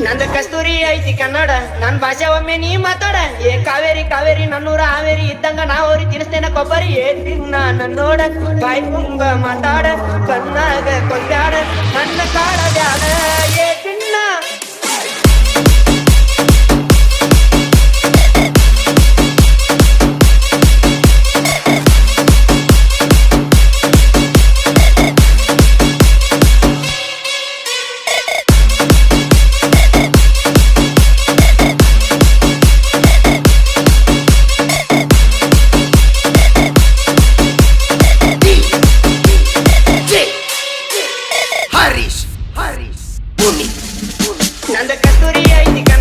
ನಂದ ಕಸ್ತೂರಿ ಐತಿ ಕನ್ನಡ, ನನ್ ಭಾಷೆ ಒಮ್ಮೆ ನೀ ಮಾತಾಡ. ಏ ಕಾವೇರಿ ಕಾವೇರಿ, ನನ್ನೂರ ಹಾವೇರಿ ಇದ್ದಂಗ ನಾ ಅವ್ರಿ ತಿನ್ಸ್ತೇನ ಕೊಬ್ಬರಿ. ಏ ತಿನ್ನ ನನ್ನೋಡ, ಬಾಯ್ ತುಂಬ ಮಾತಾಡ. ಕಣ್ಣಾಗ ஹரிஷ் ஹரிஷ் பூமி அந்த கத்தூரியா இன்னைக்கு